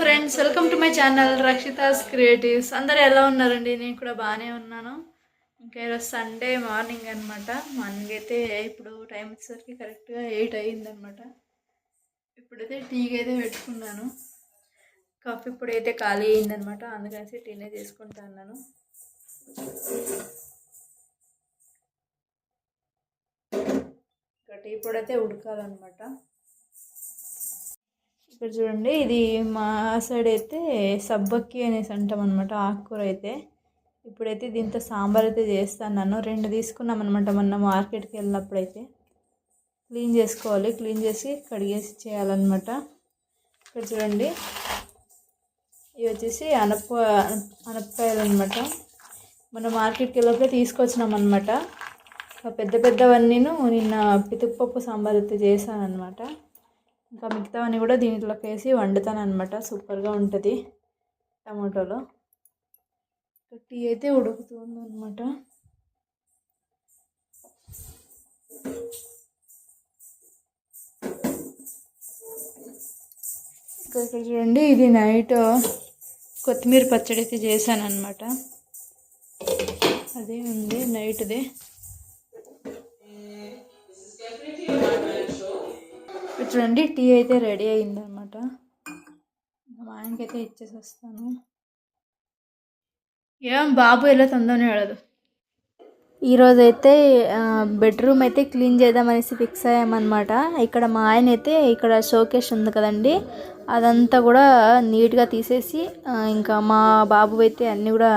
Friends welcome to my channel Rakshita's creatives అందరు ఎలా ఉన్నారండి? నేను కూడా బాగానే ఉన్నాను. ఇంకా ఈరోజు సండే మార్నింగ్ అనమాట మార్నింగ్ అయితే ఇప్పుడు టైం వచ్చేసరికి కరెక్ట్గా ఎయిట్ అయ్యిందనమాట ఇప్పుడైతే టీకి అయితే పెట్టుకున్నాను. కాఫీ ఇప్పుడు అయితే ఖాళీ అయిందనమాట అందుకనేసి టీనే తీసుకుంటా అన్నాను ఇంకా టీ పొడి అయితే ఉడకాలన్నమాట. ఇక్కడ చూడండి ఇది మా సైడ్ అయితే సబ్బక్కి అనేసి అంటాం అనమాట ఆకుకూర అయితే. ఇప్పుడైతే దీంతో సాంబార్ అయితే చేస్తాను రెండు తీసుకున్నాం అనమాట మొన్న మార్కెట్కి వెళ్ళినప్పుడు అయితే క్లీన్ చేసుకోవాలి క్లీన్ చేసి కడిగేసి చేయాలన్నమాట. ఇక్కడ చూడండి ఇవి వచ్చేసి అనప అనపకాయలు అనమాట మన మార్కెట్కి వెళ్ళినప్పుడే తీసుకొచ్చినాం అనమాట పెద్ద పెద్దవన్నీను నిన్న పితుప్పప్పు సాంబార్ అయితే చేశాను అనమాట ఇంకా మిగతావన్నీ కూడా దీంట్లోకి వేసి వండుతాను అనమాట సూపర్గా ఉంటుంది టమాటోలో. టీ అయితే ఉడుకుతుంది అనమాట ఇక్కడ ఇక్కడ చూడండి ఇది నైట్ కొత్తిమీర పచ్చడి అయితే చేశాను అనమాట అదే ఉంది నైట్దే. చూడండి టీ అయితే రెడీ అయిందనమాట. మా ఆయనకైతే ఇచ్చేసి వస్తాను ఏం బాబు ఎలా తొందరనే అడదు ఈరోజు అయితే బెడ్రూమ్ అయితే క్లీన్ చేద్దామనేసి ఫిక్స్ అయ్యామన్నమాట ఇక్కడ మా ఆయన అయితే ఇక్కడ షోకేస్ ఉంది కదండి అదంతా కూడా నీట్గా తీసేసి ఇంకా మా బాబు అయితే అన్నీ కూడా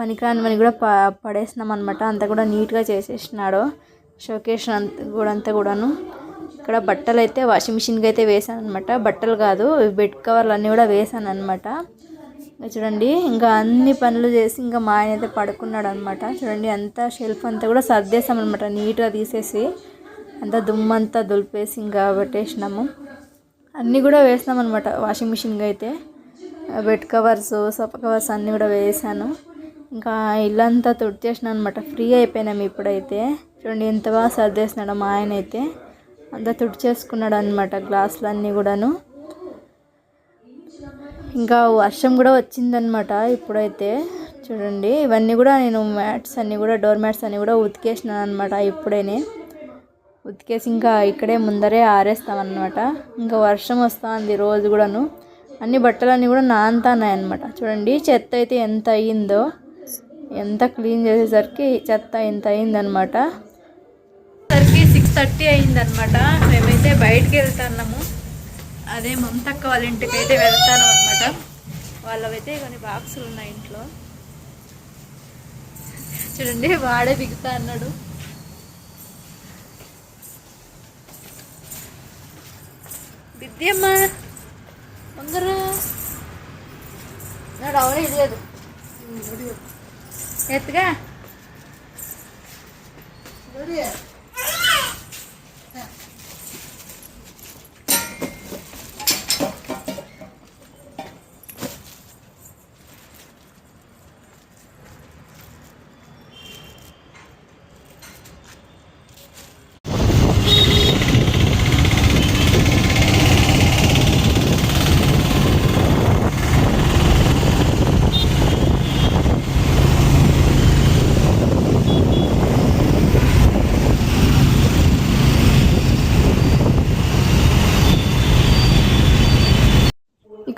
పనికిరానివని కూడా ప పడేసినాం అనమాట అంతా కూడా నీట్గా చేసేసినాడు. షోకేస్ అంత కూడా అంతా కూడాను. ఇక్కడ బట్టలు అయితే వాషింగ్ మిషన్కి అయితే వేసాను అనమాట బట్టలు కాదు బెడ్ కవర్లు అన్నీ కూడా వేసాను అనమాట చూడండి ఇంకా అన్ని పనులు చేసి ఇంకా మా ఆయన అయితే పడుకున్నాడు అనమాట చూడండి అంతా షెల్ఫ్ అంతా కూడా సర్దేశాం అనమాట నీట్గా తీసేసి అంతా దుమ్మంతా దులిపేసి ఇంకా పెట్టేసినాము. అన్నీ కూడా వేసినాం అనమాట వాషింగ్ మిషన్కి అయితే బెడ్ కవర్స్ సోఫా కవర్స్ అన్నీ కూడా వేసాను. ఇంకా ఇల్లంతా తుడిచేసిన అనమాట ఫ్రీ అయిపోయినాము ఇప్పుడైతే. చూడండి ఎంత బాగా సర్దేసినాడు మా ఆయన అయితే. అంతా తుడిచేసుకున్నాడు అనమాట గ్లాసులన్నీ కూడాను. ఇంకా వర్షం కూడా వచ్చిందనమాట ఇప్పుడైతే. చూడండి ఇవన్నీ కూడా నేను మ్యాట్స్ అన్నీ కూడా డోర్ మ్యాట్స్ అన్నీ కూడా ఉతికేసినాను అనమాట ఇప్పుడేనే. ఉతికేసి ఇంకా ఇక్కడే ముందరే ఆరేస్తామన్నమాట. ఇంకా వర్షం వస్తుంది రోజు కూడాను. అన్ని బట్టలన్నీ కూడా నానుతున్నాయి అనమాట చూడండి చెత్త అయితే ఎంత అయ్యిందో. ఎంత క్లీన్ చేసేసరికి చెత్త ఎంత అయిందనమాట సిక్స్ థర్టీ అయిందనమాట మేమైతే బయటికి వెళ్తున్నాము. అదే మమతక్క వాళ్ళ ఇంటికి అయితే వెళ్తాను అనమాట వాళ్ళవైతే కొన్ని బాక్సులు ఉన్నాయి ఇంట్లో. చూడండి వాడే దిగుతా అన్నాడు. విద్యమ్మ బంగారు నాడు అవనే లేదు ఎత్తుగా.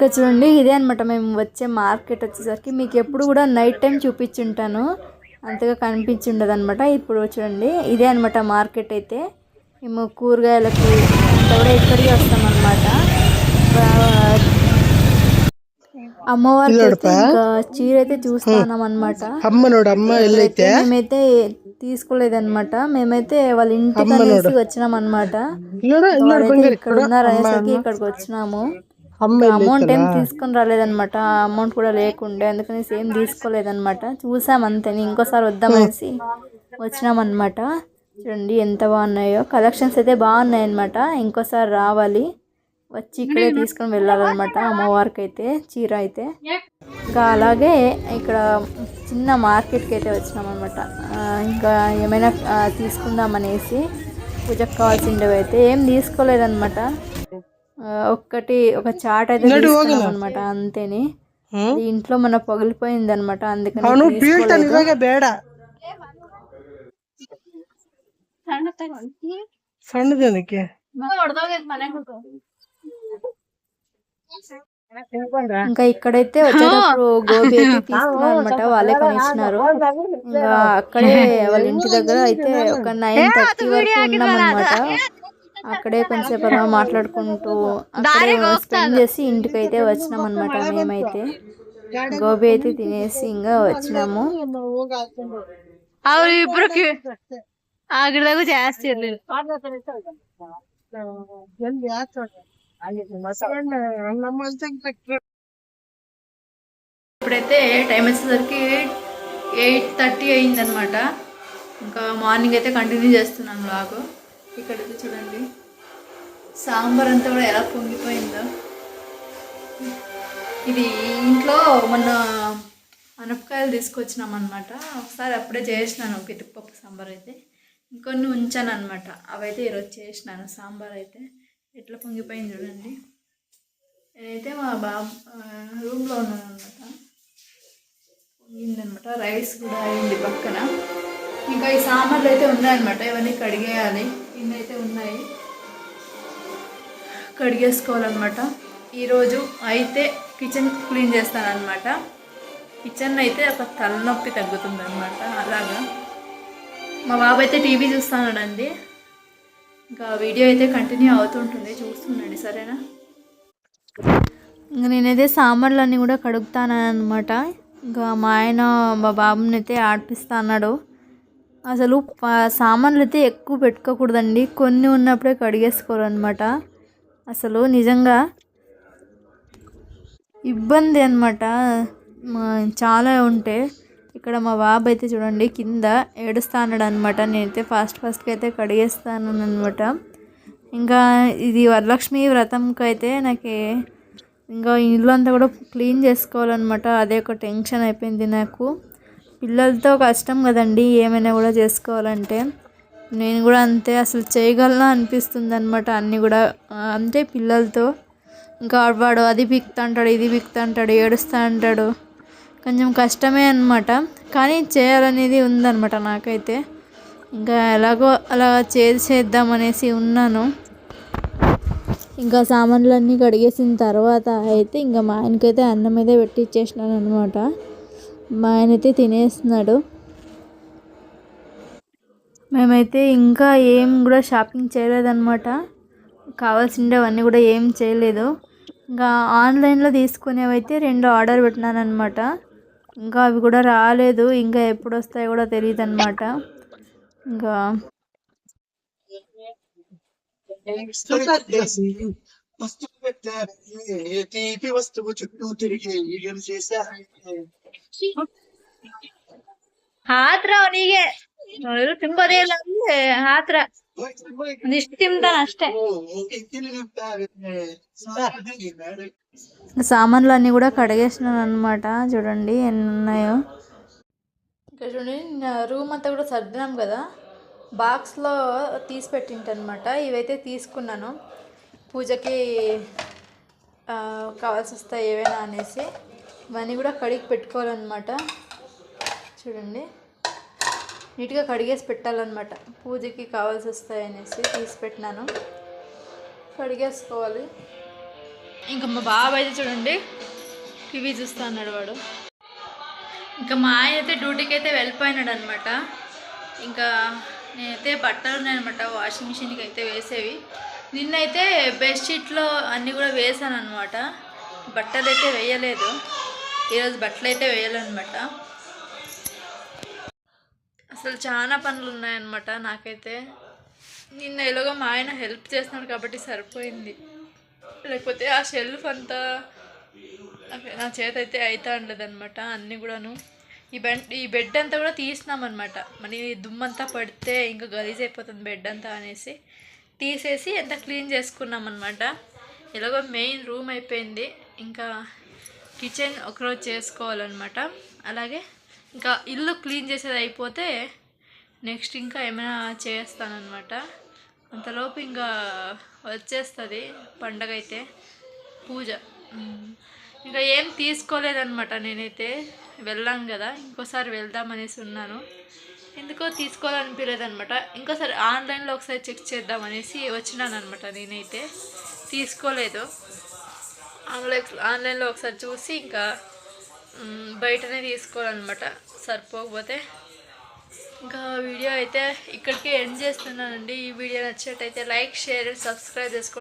ఇక్కడ చూడండి ఇదే అనమాట మేము వచ్చే మార్కెట్ వచ్చేసరికి మీకు ఎప్పుడు కూడా నైట్ టైం చూపించుంటాను. అంతగా కనిపించుండదు అనమాట ఇప్పుడు చూడండి ఇదే అనమాట మార్కెట్ అయితే. మేము కూరగాయలకు అంతా కూడా ఇక్కడికి వస్తామన్నమాట. అమ్మవారికి అయితే ఇంకా చీర అయితే చూస్తున్నాం అనమాట మేమైతే తీసుకోలేదన్నమాట. మేమైతే వాళ్ళ ఇంటికి అనేసి వచ్చినాం అనమాట ఇక్కడ ఉన్నారు అనేసరికి ఇక్కడికి వచ్చినాము. అమౌంట్ ఏం తీసుకొని రాలేదన్నమాట. అమౌంట్ కూడా లేకుండే. అందుకని ఏం తీసుకోలేదన్నమాట. చూసాం అంతే ఇంకోసారి వద్దామనేసి వచ్చినామన్నమాట. చూడండి ఎంత బాగున్నాయో. కలెక్షన్స్ అయితే బాగున్నాయి అనమాట ఇంకోసారి రావాలి. వచ్చి ఇక్కడే తీసుకొని వెళ్ళాలన్నమాట అమ్మవారికి అయితే చీర అయితే. ఇంకా అలాగే ఇక్కడ చిన్న మార్కెట్కి అయితే వచ్చినాం అనమాట ఇంకా ఏమైనా తీసుకుందామనేసి పూజకు కావాల్సినవి అయితే ఏం తీసుకోలేదన్నమాట. ఒక్కటి ఒక చాట్ అయితే తీసుకున్నాం అనమాట అంతేని అది ఇంట్లో మన పగిలిపోయింది అనమాట అందుకని ಅವನು తీసుకోలేదు. ಬೀಳ್ತಾನೆ ಇವಾಗ ಬೇಡ ಸಣ್ಣದೇನಕ್ಕೆ ఇంకా ఇక్కడైతే వచ్చేటప్పుడు గోబీ అయితే తీసుకున్నాం అనమాట వాళ్ళే కొనిచ్చినారు ఇంకా అక్కడే వాళ్ళ ఇంటి దగ్గర అయితే ఒక నైన్ థర్టీ వరకు ఉన్నాం అనమాట అక్కడే కొంచెంసేపు అలా మాట్లాడుకుంటూ అక్కడే స్పెండ్ చేసి ఇంటికైతే వచ్చినాం అనమాట మేమైతే. గోబీ అయితే తినేసి ఇంకా వచ్చినాము. ఇప్పుడు ఇప్పుడైతే టైం వచ్చేసరికి ఎయిట్ థర్టీ అయిందనమాట ఇంకా మార్నింగ్ అయితే కంటిన్యూ చేస్తున్నాం లాగా ఇక్కడైతే చూడండి. సాంబార్ అంతా కూడా ఎలా పొంగిపోయిందో. ఇది ఇంట్లో మొన్న అనపకాయలు తీసుకొచ్చినాం అనమాట ఒకసారి అప్పుడే చేసినాను పితుకుపప్పు సాంబార్ అయితే. ఇంకొన్ని ఉంచాను అనమాట అవైతే ఈరోజు చేసినాను సాంబార్ అయితే. ఎట్లా పొంగిపోయింది చూడండి. నేనైతే మా బాబు రూమ్లో ఉన్నాను అనమాట పొంగిందనమాట రైస్ కూడా అయింది పక్కన. ఇంకా ఈ సాంబార్లు అయితే ఉన్నాయన్నమాట. ఇవన్నీ కడిగేయాలి. ఇన్ని అయితే ఉన్నాయి. కడిగేసుకోవాలన్నమాట. ఈరోజు అయితే కిచెన్ క్లీన్ చేస్తానన్నమాట. కిచెన్ అయితే ఒక తలనొప్పి తగ్గుతుందన్నమాట. అలాగా. మా బాబు అయితే టీవీ చూస్తున్నాడండి. ఇంకా వీడియో అయితే కంటిన్యూ అవుతుంటుంది. చూస్తుండండి సరేనా? ఇంకా నేనైతే సాంబార్లన్నీ కూడా కడుగుతాను అనమాట ఇంకా మా ఆయన మా బాబుని అయితే ఆడిపిస్తా అన్నాడు. అసలు సామాన్లు అయితే ఎక్కువ పెట్టుకోకూడదండి. కొన్ని ఉన్నప్పుడే కడిగేసుకోవాలన్నమాట. అసలు నిజంగా ఇబ్బంది అనమాట చాలా ఉంటే ఇక్కడ మా బాబు అయితే చూడండి కింద ఏడుస్తాడు అనమాట నేనైతే ఫాస్ట్ ఫాస్ట్గా అయితే కడిగేస్తాను అనమాట ఇంకా ఇది వరలక్ష్మి వ్రతంకి అయితే నాకు ఇంకా ఇల్లు అంతా కూడా క్లీన్ చేసుకోవాలన్నమాట. అదే ఒక టెన్షన్ అయిపోయింది నాకు. పిల్లలతో కష్టం కదండి ఏమైనా కూడా చేసుకోవాలంటే. నేను కూడా అంతే అసలు చేయగలనా అనిపిస్తుంది అనమాట అన్నీ కూడా. అంటే పిల్లలతో. ఇంకా వాడు అది బిక్తా అంటాడు ఇది బిక్తా అంటాడు ఏడుస్తా అంటాడు కొంచెం కష్టమే అనమాట కానీ చేయాలనేది ఉందన్నమాట నాకైతే. ఇంకా ఎలాగో అలా చేసేద్దామనేసి ఉన్నాను. ఇంకా సామాన్లన్నీ కడిగేసిన తర్వాత అయితే ఇంకా మా ఆయనకైతే అన్నం అయితే పెట్టి ఇచ్చేసినాను అనమాట మా ఆయన అయితే తినేస్తున్నాడు. మేమైతే ఇంకా ఏం కూడా షాపింగ్ చేయలేదన్నమాట. కావాల్సిండేవన్నీ కూడా ఏం చేయలేదు. ఇంకా ఆన్లైన్లో తీసుకునేవైతే రెండు ఆర్డర్ పెట్టినాను అనమాట ఇంకా అవి కూడా రాలేదు. ఇంకా ఎప్పుడు వస్తాయో కూడా తెలియదు అనమాట ఇంకా వస్తువు పెట్టారు వస్తువు చుట్టూ తిరిగి ಆತ್ರ ಅವನಿಗೆ ತಿಂಬೋದೇ ಇಲ್ಲ ಅಂದ್ರೆ ಆತ್ರ ಒಂದಿಷ್ಟು ತಿಂತಾನ ಅಷ್ಟೇ సామాన్లు అన్నీ కూడా కడిగేసినాను అనమాట చూడండి ఎన్ని ఉన్నాయో ఇక్కడ చూడండి నా రూమ్ అంతా కూడా సర్దినాం కదా బాక్స్లో తీసి పెట్టింటనమాట ఇవైతే తీసుకున్నాను పూజకి ఆ, కావాల్సి వస్తాయి ఏవైనా అనేసి ఇవన్నీ కూడా కడిగి పెట్టుకోవాలన్నమాట. చూడండి. నీట్గా కడిగేసి పెట్టాలన్నమాట. పూజకి కావాల్సి వస్తాయి అనేసి తీసి పెట్టినాను. కడిగేసుకోవాలి. ఇంకా మా బాబాయ్ అయితే చూడండి టీవీ చూస్తా అన్నాడు వాడు. ఇంకా మా ఆయన అయితే డ్యూటీకి అయితే వెళ్ళిపోయినాడు అనమాట ఇంకా నేనైతే బట్టలు ఉన్నాయన్నమాట వాషింగ్ మిషన్కి అయితే వేసేవి. నిన్నైతే బెడ్షీట్లో అన్నీ కూడా వేసాను అనమాట బట్టలు అయితే వేయలేదు. ఈరోజు బట్టలు అయితే వేయాలన్నమాట. అసలు చాలా పనులు ఉన్నాయన్నమాట నాకైతే. నిన్న ఎలాగో మా ఆయన హెల్ప్ చేస్తున్నాడు కాబట్టి సరిపోయింది. లేకపోతే ఆ షెల్ఫ్ అంతా నాకు- నా చేత అయితే అవుతా ఉండదన్నమాట అన్నీ కూడాను. ఈ బెడ్ ఈ బెడ్ అంతా కూడా తీసినామన్నమాట. మరి దుమ్మంతా పడితే ఇంకా గలీజ్ అయిపోతుంది బెడ్ అంతా అనేసి. తీసేసి ఎంత క్లీన్ చేసుకున్నాం అనమాట ఎలాగో మెయిన్ రూమ్ అయిపోయింది. ఇంకా కిచెన్ ఒకరోజు చేసుకోవాలన్నమాట. అలాగే ఇంకా ఇల్లు క్లీన్ చేసేది అయిపోతే నెక్స్ట్ ఇంకా ఏమైనా చేస్తానన్నమాట. అంతలోపు ఇంకా వచ్చేస్తుంది పండగ అయితే పూజ ఇంకా ఏం తీసుకోలేదన్నమాట నేనైతే. వెళ్ళాం కదా ఇంకోసారి వెళ్దామనేసి ఉన్నాను. ఎందుకో తీసుకోవాలనిపించలేదనమాట ఇంకోసారి ఆన్లైన్లో ఒకసారి చెక్ చేద్దామనేసి వచ్చినాను అనమాట నేనైతే. తీసుకోలేదు. ఆన్లైన్ ఆన్లైన్లో ఒకసారి చూసి ఇంకా బయటనే తీసుకోవాలన్నమాట. సరిపోకపోతే ఇంకా వీడియో అయితే ఇక్కడికి ఎండ్ చేస్తున్నానండి. ఈ వీడియో నచ్చినట్టయితే లైక్ షేర్ సబ్స్క్రైబ్ చేసుకోండి.